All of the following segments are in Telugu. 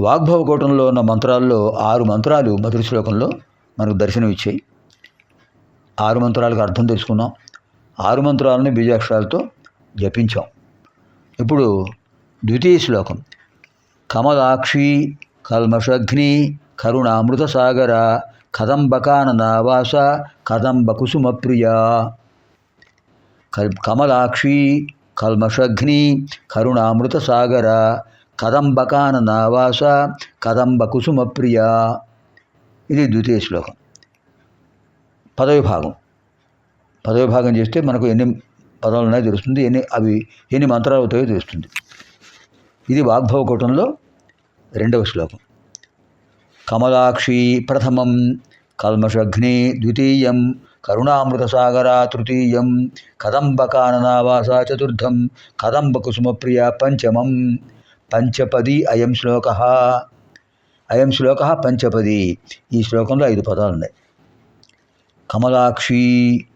వాగ్భవకోటంలో ఉన్న మంత్రాల్లో ఆరు మంత్రాలు మధుర శ్లోకంలో మనకు దర్శనం ఇచ్చాయి ఆరు మంత్రాలకు అర్థం తెలుసుకున్నాం ఆరు మంత్రాలని బీజాక్షరాలతో జపించాం. ఇప్పుడు ద్వితీయ శ్లోకం. కమలాక్షి కల్మషగ్ని కరుణామృత సాగర కదంబకాననావాస కదంబ కుసుమ ప్రియా కమలాక్షి కల్మషగ్ని కరుణామృత సాగర కదంబకాననావాస కదంబ కుసుమప్రియ ఇది ద్వితీయ శ్లోకం. పదవి భాగం పదవి భాగం చేస్తే మనకు ఎన్ని పదాలు ఉన్నాయో తెలుస్తుంది ఎన్ని అవి ఎన్ని మంత్రాలు అవుతాయో తెలుస్తుంది. ఇది వాగ్భవకూటంలో రెండవ శ్లోకం. కమలాక్షి ప్రథమం కల్మషఘ్ని ద్వితీయం కరుణామృతసాగర తృతీయం కదంబకాననావాస చతుర్థం కదంబకుసుమప్రియ పంచమం. పంచపది అయం శ్లోక. అయం శ్లోక పంచపది. ఈ శ్లోకంలో ఐదు పదాలు ఉన్నాయి. కమలాక్షి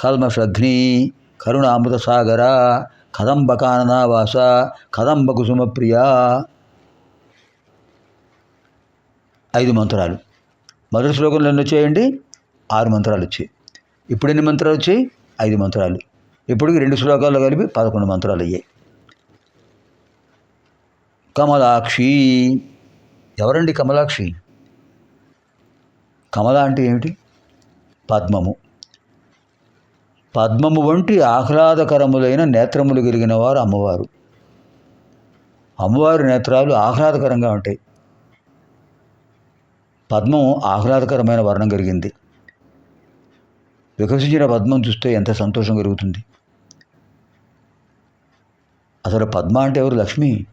కల్మషఘ్ని కరుణామృతసాగర కదంబకాననావాస కదంబకుసుమప్రియ. ఐదు మంత్రాలు. మొదటి శ్లోకంలో ఎన్ని వచ్చాయండి? ఆరు మంత్రాలు వచ్చాయి. ఇప్పుడు ఎన్ని మంత్రాలు వచ్చాయి? ఐదు మంత్రాలు. ఇప్పటికి రెండు శ్లోకాల్లో కలిపి పదకొండు మంత్రాలు అయ్యాయి. కమలాక్షి. ఎవరండి కమలాక్షి? కమల అంటే ఏమిటి? పద్మము. పద్మము వంటి ఆహ్లాదకరములైన నేత్రములు కలిగిన వారు అమ్మవారు. అమ్మవారి నేత్రాలు ఆహ్లాదకరంగా ఉంటాయి. పద్మం ఆహ్లాదకరమైన వర్ణం కలిగింది. వికసించిన పద్మం చూస్తే ఎంత సంతోషం కలుగుతుంది. అసలు పద్మ అంటే ఎవరు లక్ష్మి?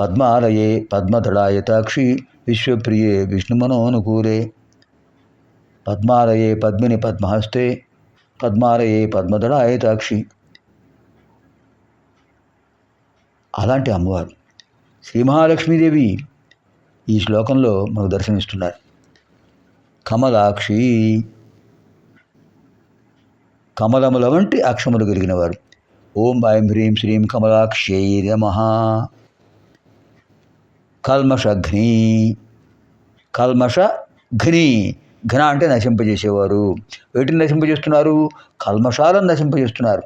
పద్మాలయే పద్మధడాయతాక్షి విశ్వప్రియే విష్ణుమనోనుకూలే. పద్మాలయే పద్మిని పద్మహస్తే పద్మాలయే పద్మధడాయతాక్షి అలాంటి అమ్మవారు శ్రీ మహాలక్ష్మీదేవి ఈ శ్లోకంలో మనకు దర్శనమిస్తున్నారు. కమలాక్షి. కమలముల వంటి అక్షములు కలిగినవారు ఓం ఐం హ్రీం శ్రీం కమలాక్షై నమ. కల్మషఘ్ని. కల్మష ఘ్ని ఘన అంటే నశింపజేసేవారు. వీటిని నశింపజేస్తున్నారు? కల్మషాలను నశింపజేస్తున్నారు.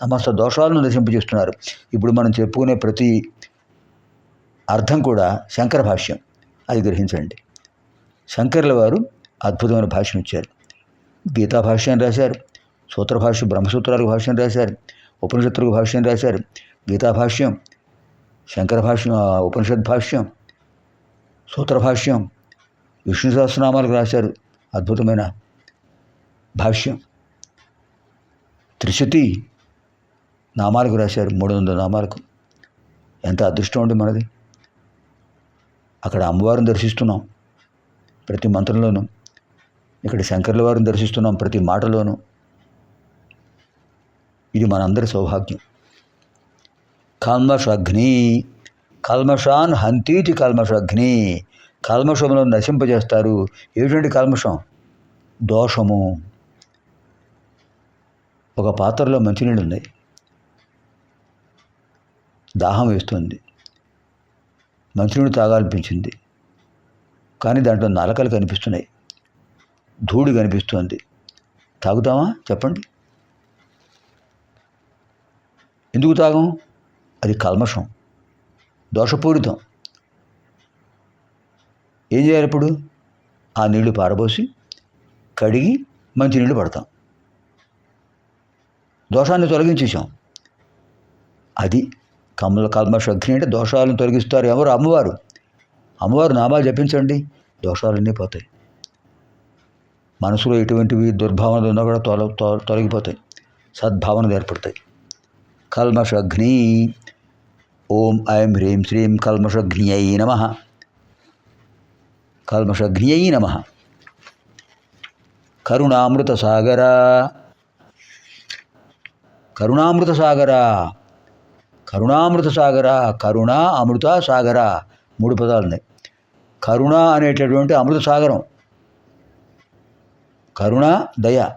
సమస్త దోషాలను నశింపజేస్తున్నారు. ఇప్పుడు మనం చెప్పుకునే ప్రతి అర్థం కూడా శంకర భాష్యం. అది గ్రహించండి. శంకర్ల వారు అద్భుతమైన భాష్యం ఇచ్చారు. గీతా భాష్యం రాశారు. సూత్ర భాష్యం బ్రహ్మసూత్రాలకు భాష్యం రాశారు. ఉపనిషత్తులకు భాష్యం రాశారు. గీతా భాష్యం శంకర భాష్యం ఉపనిషత్ భాష్యం సూత్ర భాష్యం విష్ణు సహస్రనామాలకు రాశారు. అద్భుతమైన భాష్యం. త్రిశతి నామాలకు రాశారు మూడు వందల నామాలకు. ఎంత అదృష్టం ఉంది మనది. అక్కడ అమ్మవారిని దర్శిస్తున్నాం ప్రతి మంత్రంలోనూ. ఇక్కడ శంకర్ల వారిని దర్శిస్తున్నాం ప్రతి మాటలోనూ. ఇది మనందరి సౌభాగ్యం. కల్మషగ్ని. కల్మషాన్ హంతీతి కల్మషగ్ని. కల్మషములను నశింపజేస్తారు. ఏటువంటి కల్మషం? దోషము. ఒక పాత్రలో మంచినీళ్ళు ఉన్నాయి. దాహం వేస్తుంది. మంచినీళ్ళు తాగాలనిపించింది. కానీ దాంట్లో నలకలు కనిపిస్తున్నాయి. ధూళి కనిపిస్తుంది. తాగుతామా చెప్పండి. ఎందుకు తాగం? అది కల్మషం దోషపూరితం. ఏం చేయాలి ఇప్పుడు? ఆ నీళ్ళు పారబోసి కడిగి మంచి నీళ్ళు పడతాం. దోషాన్ని తొలగించేసాం అది కమల కల్మషగ్ని అంటే దోషాలను తొలగిస్తారు ఎవరు? అమ్మవారు. అమ్మవారు నామాలు జపించండి దోషాలన్నీ పోతాయి. మనసులో ఎటువంటివి దుర్భావనలు ఉన్నా కూడా తొల తొలగిపోతాయి. సద్భావనలు ఏర్పడతాయి. కల్మషగ్ని ఓం ఐం హ్రీం శ్రీం కల్మషగ్నియై నమ కల్మషగ్నియై నమ కరుణామృత సాగర కరుణామృత సాగర కరుణామృత సాగర కరుణ అమృత సాగర మూడు పదాలు ఉన్నాయి. కరుణ అనేటటువంటి అమృత సాగరం కరుణ దయ.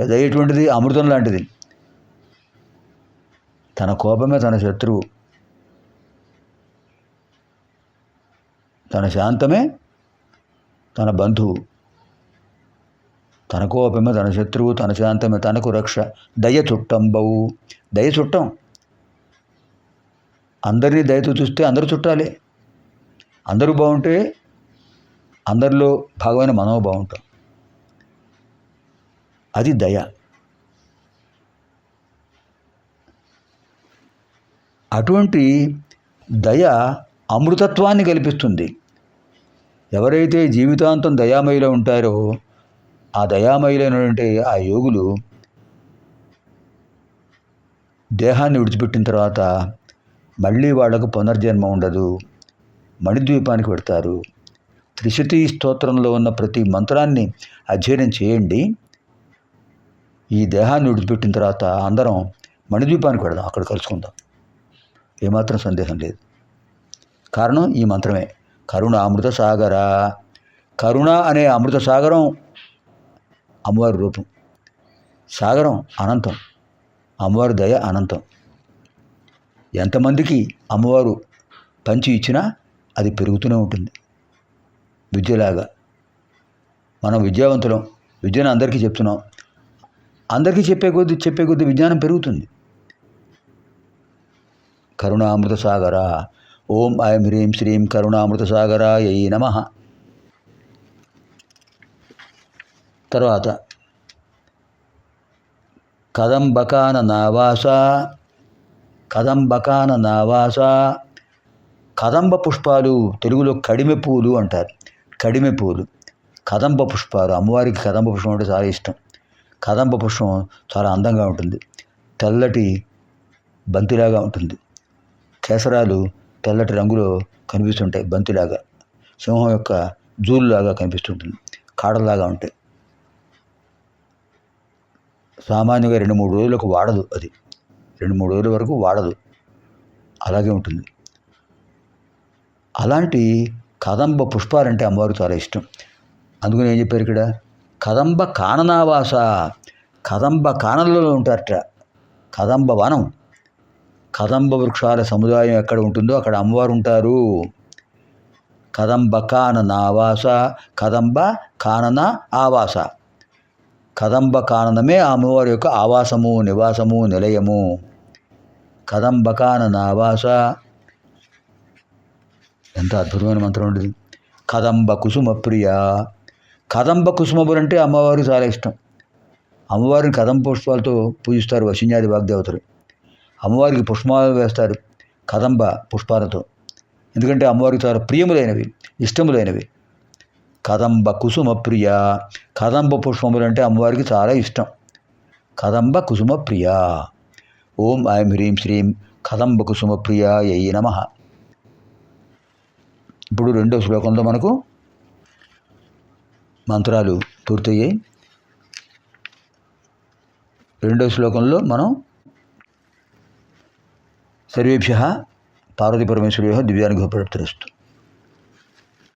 దయ ఎటువంటిది? అమృతం లాంటిది. తన కోపమే తన శత్రువు. తన శాంతమే తన బంధువు. తన కోపమే తన శత్రువు తన శాంతమే తనకు రక్ష. దయ చుట్టంబవు దయ చుట్టం. అందరినీ దయతో చూస్తే అందరూ చుట్టాలి. అందరూ బాగుంటే అందరిలో భాగమైన మనము బాగుంటాం. అది దయ. అటువంటి దయ అమృతత్వాన్ని కల్పిస్తుంది. ఎవరైతే జీవితాంతం దయామయిలో ఉంటారో ఆ దయామయులైనటువంటి ఆ యోగులు దేహాన్ని విడిచిపెట్టిన తర్వాత మళ్ళీ వాళ్ళకు పునర్జన్మ ఉండదు. మణిద్వీపానికి పెడతారు త్రిశతి స్తోత్రంలో ఉన్న ప్రతి మంత్రాన్ని అధ్యయనం చేయండి. ఈ దేహాన్ని విడిచిపెట్టిన తర్వాత అందరం మణిద్వీపానికి పెడదాం అక్కడ కలుసుకుందాం. ఏమాత్రం సందేహం లేదు. కారణం ఈ మంత్రమే. కరుణ అమృత సాగర. కరుణ అనే అమృత సాగరం అమ్మవారి రూపం. సాగరం అనంతం. అమ్మవారి దయ అనంతం. ఎంతమందికి అమ్మవారు పంచి ఇచ్చినా అది పెరుగుతూనే ఉంటుంది. విద్యలాగా. మనం విద్యావంతులం విద్యను అందరికీ చెప్తున్నాం. అందరికీ చెప్పే కొద్దీ చెప్పే కొద్దీ విజ్ఞానం పెరుగుతుంది. కరుణామృత సాగరా. ఓం ఐం హ్రీం శ్రీం కరుణామృత సాగరాయ నమ. తర్వాత కదంబకాన నావాస కదంబకాన నావాస కదంబ పుష్పాలు తెలుగులో కడిమె పూలు అంటారు. కడిమె పూలు. కదంబ పుష్పాలు అమ్మవారికి కదంబ పుష్పం అంటే చాలా ఇష్టం. కదంబ పుష్పం చాలా అందంగా ఉంటుంది. తెల్లటి బంతిలాగా ఉంటుంది. కేసరాలు తెల్లటి రంగులో కనిపిస్తుంటాయి బంతిలాగా. సింహం యొక్క జూలులాగా కనిపిస్తుంటుంది. కాడలాగా ఉంటాయి. సామాన్యంగా రెండు మూడు రోజులకు వాడదు అది. రెండు మూడు రోజుల వరకు వాడదు. అలాగే ఉంటుంది. అలాంటి కదంబ పుష్పాలంటే అమ్మవారు చాలా ఇష్టం. అందుకని ఏం చెప్పారు ఇక్కడ? కదంబ కాననావాస. కదంబ కానలలో ఉంటారట. కదంబ వనం. కదంబ వృక్షాల సముదాయం ఎక్కడ ఉంటుందో అక్కడ అమ్మవారు ఉంటారు. కదంబ కానన ఆవాస కదంబ కానన ఆవాస. కదంబ కాననమే అమ్మవారి యొక్క ఆవాసము నివాసము నిలయము. కదంబ కానన ఆవాస. ఎంత అద్భుతమైన మంత్రం ఉండేది కదంబ కుసుమ ప్రియ. కదంబ కుసుమపులు అంటే అమ్మవారు చాలా ఇష్టం. అమ్మవారిని కదంబ పుష్పాలతో పూజిస్తారు వశిన్యాది వాగ్దేవతలు. అమ్మవారికి పుష్పాలు వేస్తారు. కదంబ పుష్పాలతో. ఎందుకంటే అమ్మవారికి చాలా ప్రియములైనవి ఇష్టములైనవి. కదంబ కుసుమ ప్రియ. కదంబ పుష్పములు అంటే అమ్మవారికి చాలా ఇష్టం. కదంబ కుసుమ ప్రియ. ఓం ఐం హ్రీం శ్రీం కదంబ కుసుమ ప్రియ యై నమ. ఇప్పుడు రెండో శ్లోకంలో మనకు మంత్రాలు పూర్తయ్యాయి. రెండో శ్లోకంలో మనం సర్వేభ్య పార్వతీ పరమేశ్వరయో దివ్యానుగ్రహ ప్రప్తిరస్తు.